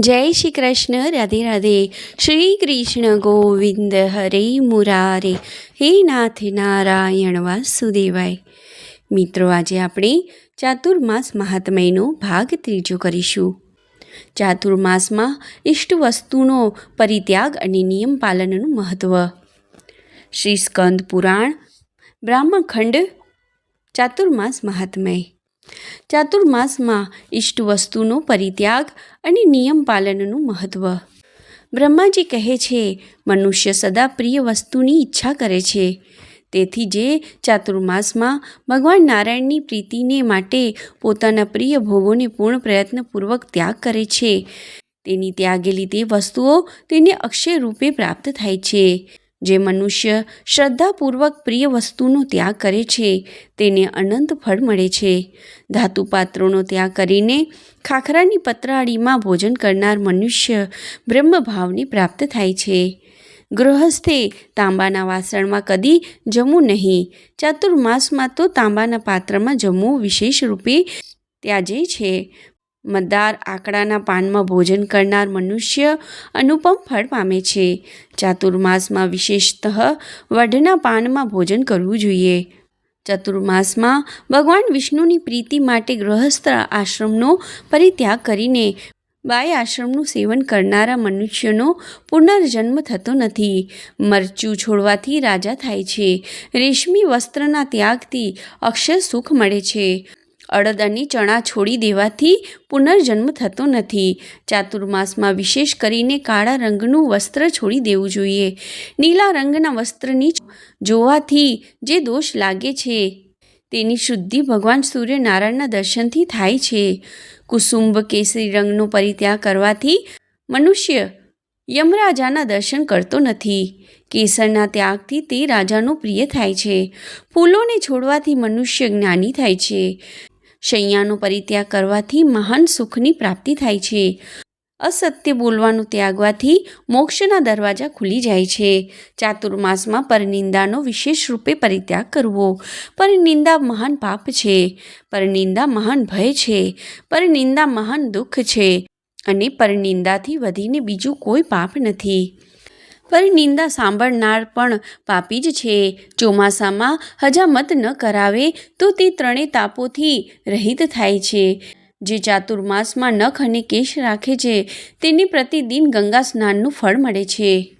જય શ્રી કૃષ્ણ, રાધે રાધે. શ્રી કૃષ્ણ ગોવિંદ હરે મુરારે. હે નાથ નારાયણ વાસુદેવાય. મિત્રો, આજે આપણે ચાતુર્માસ મહાત્મયનો ભાગ ત્રીજો કરીશું. ચાતુર્માસમાં ઇષ્ટ વસ્તુનો પરિત્યાગ અને નિયમ પાલનનું મહત્ત્વ શ્રી સ્કંદ પુરાણ બ્રાહ્મણખંડ ચાતુર્માસ મહાત્મય. ચાતુર્માસમાં ઇષ્ટ વસ્તુનો પરિત્યાગ અને નિયમ પાલનનું મહત્ત્વ બ્રહ્માજી કહે છે, મનુષ્ય સદા પ્રિય વસ્તુની ઈચ્છા કરે છે. તેથી જે ચાતુર્માસમાં ભગવાન નારાયણની પ્રીતિને માટે પોતાના પ્રિય ભોગોને પૂર્ણ પ્રયત્નપૂર્વક ત્યાગ કરે છે. તેની ત્યાગેલી તે વસ્તુઓ તેને અક્ષય રૂપે પ્રાપ્ત થાય છે. જે મનુષ્ય શ્રદ્ધાપૂર્વક પ્રિય વસ્તુનો ત્યાગ કરે છે, તેને અનંત ફળ મળે છે. ધાતુ પાત્રોનો ત્યાગ કરીને ખાખરાની પતરાળીમાં ભોજન કરનાર મનુષ્ય બ્રહ્મભાવને પ્રાપ્ત થાય છે. ગૃહસ્થે તાંબાના વાસણમાં કદી જમવું નહીં. ચાતુર્માસમાં તો તાંબાના પાત્રમાં જમવું વિશેષ રૂપે ત્યાજે છે. મતદાર આકડાના પાનમાં ભોજન કરનાર મનુષ્ય અનુપમ ફળ પામે છે. ચાતુર્માસમાં વિશેષતઃ વઢના પાનમાં ભોજન કરવું જોઈએ. ચતુર્માસમાં ભગવાન વિષ્ણુની પ્રીતિ માટે ગૃહસ્થ આશ્રમનો પરિત્યાગ કરીને બાય આશ્રમનું સેવન કરનારા મનુષ્યનો પુનર્જન્મ થતો નથી. મરચું છોડવાથી રાજા થાય છે. રેશમી વસ્ત્રના ત્યાગથી અક્ષર સુખ મળે છે. અડદ અને ચણા છોડી દેવાથી પુનર્જન્મ થતો નથી. ચાતુર્માસમાં વિશેષ કરીને કાળા રંગનું વસ્ત્ર છોડી દેવું જોઈએ. નીલા રંગના વસ્ત્રની જોવાથી જે દોષ લાગે છે, તેની શુદ્ધિ ભગવાન સૂર્યનારાયણના દર્શનથી થાય છે. કુસુંબ કેસરી રંગનો પરિત્યાગ કરવાથી મનુષ્ય યમરાજાના દર્શન કરતો નથી. કેસરના ત્યાગથી તે રાજાનું પ્રિય થાય છે. ફૂલોને છોડવાથી મનુષ્ય જ્ઞાની થાય છે. શૈયાનો પરિત્યાગ કરવાથી મહાન સુખની પ્રાપ્તિ થાય છે. અસત્ય બોલવાનું ત્યાગવાથી મોક્ષના દરવાજા ખુલી જાય છે. ચાતુર્માસમાં પરનિંદાનો વિશેષ રૂપે પરિત્યાગ કરવો. પરનિંદા મહાન પાપ છે. પરનિંદા મહાન ભય છે. પરનિંદા મહાન દુઃખ છે. અને પરનિંદાથી વધીને બીજું કોઈ પાપ નથી. પરનિંદા સાંભળનાર પણ પાપી જ છે. ચોમાસામાં હજામત ન કરાવે તો તે ત્રણેય તાપોથી રહિત થાય છે. જે ચાતુર્માસમાં નખ અને કેશ રાખે છે, તેને પ્રતિદિન ગંગા સ્નાનનું ફળ મળે છે.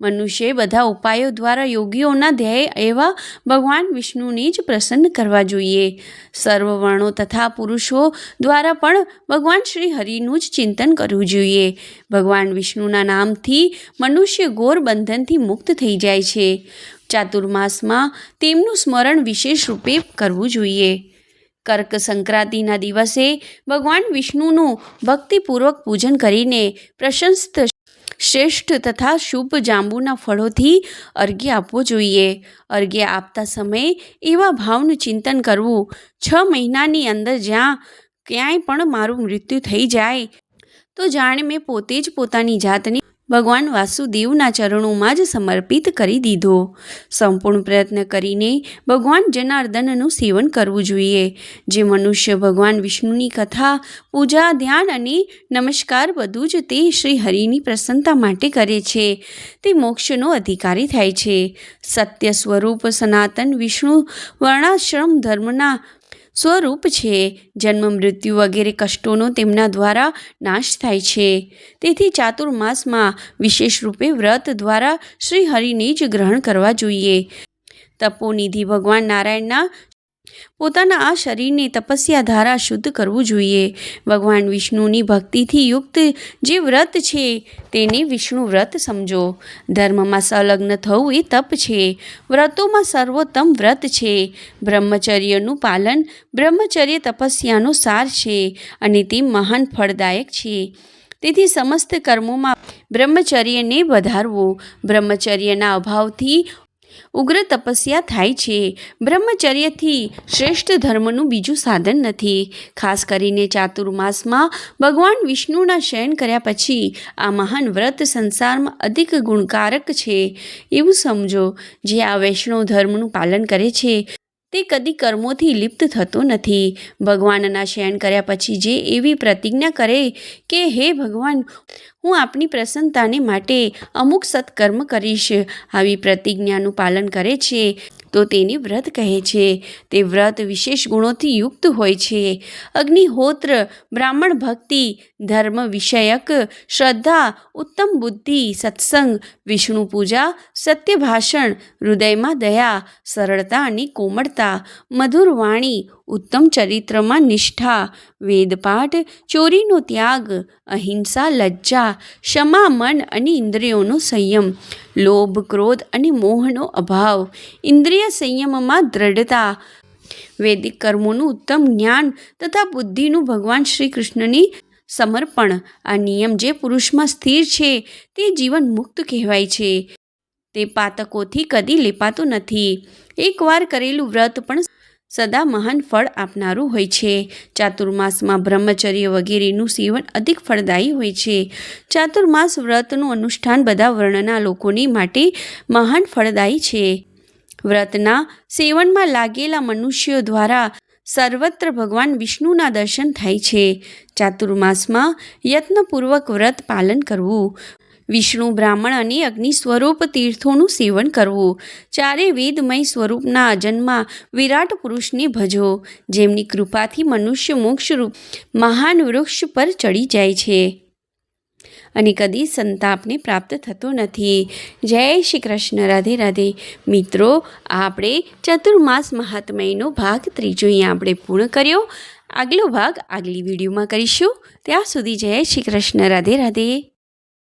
મનુષ્યે બધા ઉપાયો દ્વારા યોગીઓના ધ્યેય એવા ભગવાન વિષ્ણુને જ પ્રસન્ન કરવા જોઈએ. સર્વ વર્ણો તથા પુરુષો દ્વારા પણ ભગવાન શ્રી હરિનું જ ચિંતન કરવું જોઈએ. ભગવાન વિષ્ણુના નામથી મનુષ્ય ગોર બંધનથી મુક્ત થઈ જાય છે. ચાતુર્માસમાં તેમનું સ્મરણ વિશેષ રૂપે કરવું જોઈએ. કર્ક સંક્રાંતિના દિવસે ભગવાન વિષ્ણુનું ભક્તિપૂર્વક પૂજન કરીને પ્રશંસ્ત શ્રેષ્ઠ તથા શુભ જાંબુના ફળોથી અર્ઘ્ય આપવો જોઈએ. અર્ઘ્ય આપતા સમયે એવા ભાવનું ચિંતન કરવું. છ મહિનાની અંદર જ્યાં ક્યાંય પણ મારું મૃત્યુ થઈ જાય, તો જાણે મેં પોતે જ પોતાની જાતને ભગવાન વાસુદેવના ચરણોમાં જ સમર્પિત કરી દીધો. સંપૂર્ણ પ્રયત્ન કરીને ભગવાન જનાર્દનનું સેવન કરવું જોઈએ. જે મનુષ્ય ભગવાન વિષ્ણુની કથા, પૂજા, ધ્યાન અને નમસ્કાર બધું જ તે શ્રી હરિની પ્રસન્નતા માટે કરે છે. તે મોક્ષનો અધિકારી થાય છે. સત્ય સ્વરૂપ સનાતન વિષ્ણુ વર્ણાશ્રમ ધર્મના સ્વરૂપ છે. જન્મ, મૃત્યુ વગેરે કષ્ટોનો તેમના દ્વારા નાશ થાય છે. તેથી ચાતુર્માસમાં વિશેષ રૂપે વ્રત દ્વારા શ્રી હરિને જ ગ્રહણ કરવા જોઈએ. તપોનિધિ ભગવાન નારાયણના પોતાના આ શરીરને તપસ્યા ધારા શુદ્ધ કરવું જોઈએ. ભગવાન વિષ્ણુની ભક્તિથી યુક્ત જે વ્રત છે, તેને વિષ્ણુ વ્રત સમજો. ધર્મમાં સંલગ્ન થવું એ તપ છે. વ્રતોમાં સર્વોત્તમ વ્રત છે. બ્રહ્મચર્યનું પાલન બ્રહ્મચર્ય તપસ્યાનો સાર છે અને તે મહાન ફળદાયક છે. તેથી સમસ્ત કર્મોમાં બ્રહ્મચર્યને વધારવું. બ્રહ્મચર્યના અભાવથી ઉગ્ર તપસ્યા થાય છે. બ્રહ્મચર્યથી શ્રેષ્ઠ ધર્મનું બીજું સાધન નથી. ખાસ કરીને ચાતુર્માસમાં ભગવાન વિષ્ણુના શયન કર્યા પછી આ મહાન વ્રત સંસારમાં અધિક ગુણકારક છે. એવું સમજો, જે આ વૈષ્ણવ ધર્મનું પાલન કરે છે તે કદી કર્મોથી લિપ્ત થતો નથી. ભગવાનના શયન કર્યા પછી જે એવી પ્રતિજ્ઞા કરે કે, હે ભગવાન, હું આપની પ્રસન્નતાને માટે અમુક સત્કર્મ કરીશ. આવી પ્રતિજ્ઞાનું પાલન કરે છે. તો તેને વ્રત કહે છે. તે વ્રત વિશેષ ગુણોથી યુક્ત હોય છે. અગ્નિહોત્ર, બ્રાહ્મણ ભક્તિ, ધર્મ વિષયક, શ્રદ્ધા, ઉત્તમ બુદ્ધિ, સત્સંગ, વિષ્ણુ પૂજા સત્ય ભાષણ હૃદયમાં દયા, સરળતા અને કોમળતા, મધુર વાણી, ઉત્તમ ચરિત્રમાં નિષ્ઠા વેદપાઠ ચોરીનો ત્યાગ, અહિંસા, લજ્જા, ક્ષમા, મન અને ઇન્દ્રિયોનો સંયમ. લોભ, ક્રોધ અને મોહનો અભાવ, ઇન્દ્રિય સંયમમાં દ્રઢતા, વૈદિક કર્મોનું ઉત્તમ જ્ઞાન તથા બુદ્ધિનું ભગવાન શ્રી કૃષ્ણની સમર્પણ. આ નિયમ જે પુરુષમાં સ્થિર છે, તે જીવન મુક્ત કહેવાય છે. તે પાતકોથી કદી લેપાતું નથી. એકવાર કરેલું વ્રત પણ સદા મહાન ફળ આપનારું હોય છે. ચાતુર્માસમાં બ્રહ્મચર્ય વગેરેનું સેવન અધિક ફળદાયી હોય છે. ચાતુર્માસ વ્રતનું અનુષ્ઠાન બધા વર્ણના લોકોની માટે મહાન ફળદાયી છે. વ્રતના સેવનમાં લાગેલા મનુષ્યો દ્વારા સર્વત્ર ભગવાન વિષ્ણુના દર્શન થાય છે. ચાતુર્માસમાં યત્નપૂર્વક વ્રત પાલન કરવું. વિષ્ણુ બ્રાહ્મણ અને અગ્નિ સ્વરૂપ તીર્થોનું સેવન કરવું. ચારે વેદમય સ્વરૂપના અજન્મા વિરાટ પુરુષને ભજો. જેમની કૃપાથી મનુષ્ય મોક્ષરૂપ મહાન વૃક્ષ પર ચડી જાય છે. અને કદી સંતાપને પ્રાપ્ત થતો નથી. જય શ્રી કૃષ્ણ. રાધે રાધે. મિત્રો, આપણે ચતુર્માસ મહાત્મયનો ભાગ ત્રીજો અહીં આપણે પૂર્ણ કર્યો. આગલો ભાગ આગલી વિડીયોમાં કરીશું. ત્યાં સુધી જય શ્રી કૃષ્ણ. રાધે રાધે.